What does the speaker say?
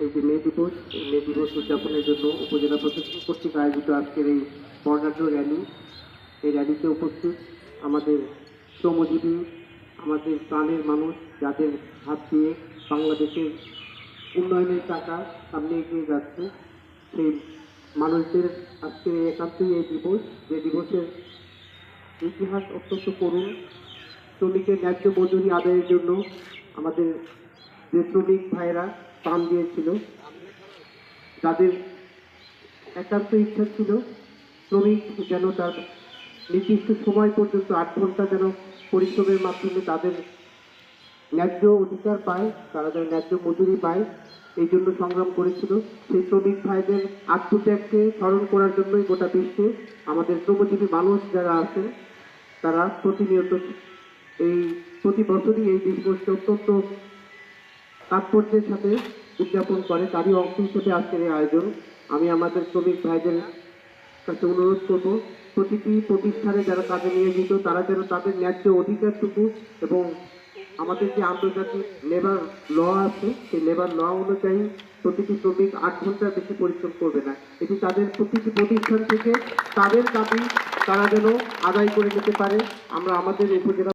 এই যে মে দিবস, এই মে দিবস উদযাপনের জন্য উপজেলা প্রশাসন কর্তৃক আয়োজিত আজকের এই বর্ণাঢ্য র্যালি, এই র্যালিতে উপস্থিত আমাদের শ্রমজীবী, আমাদের প্রাণের মানুষ যাদের হাত দিয়ে বাংলাদেশের উন্নয়নের টাকা সামনে এগিয়ে যাচ্ছে, সেই মানুষদের আজকের এই একান্তই এই দিবস। যে দিবসের ইতিহাস অত্যন্ত করুণ শ্রমিকের ন্যায্য মজুরি আদায়ের জন্য আমাদের যে শ্রমিক ভাইয়েরা প্রাণ দিয়েছিল। তাদের একান্ত ইচ্ছা ছিল শ্রমিক যেন তার নির্দিষ্ট সময় পর্যন্ত আট ঘণ্টা যেন পরিশ্রমের মাধ্যমে তাদের ন্যায্য অধিকার পায়, তারা যেন ন্যায্য মজুরি পায়, এই জন্য সংগ্রাম করেছিল। সেই শ্রমিক ভাইদের আত্মত্যাগকে স্মরণ করার জন্যই গোটা বিশ্বে আমাদের শ্রমজীবী মানুষ যারা আছেন, তারা প্রতিনিয়ত এই প্রতি বছরই এই দিবসকে অত্যন্ত তাৎপর্যের সাথে উদযাপন করে, তারই অংশ হিসেবে আজকের এই আয়োজন। আমি আমাদের শ্রমিক ভাইদের কাছে অনুরোধ করব, প্রতিটি প্রতিষ্ঠানে যারা কাজে নিয়োজিত, তারা যেন তাদের ন্যায্য অধিকারটুকু এবং আমাদের যে আন্তর্জাতিক লেবার ল আছে, সেই লেবার ল অনুযায়ী প্রতিটি শ্রমিক আট ঘণ্টার বেশি পরিশ্রম করবে না। এটি তাদের প্রতিটি প্রতিষ্ঠান থেকে, তাদের দাবি তারা যেন আদায় করে নিতে পারে। আমরা আমাদের উপজেলা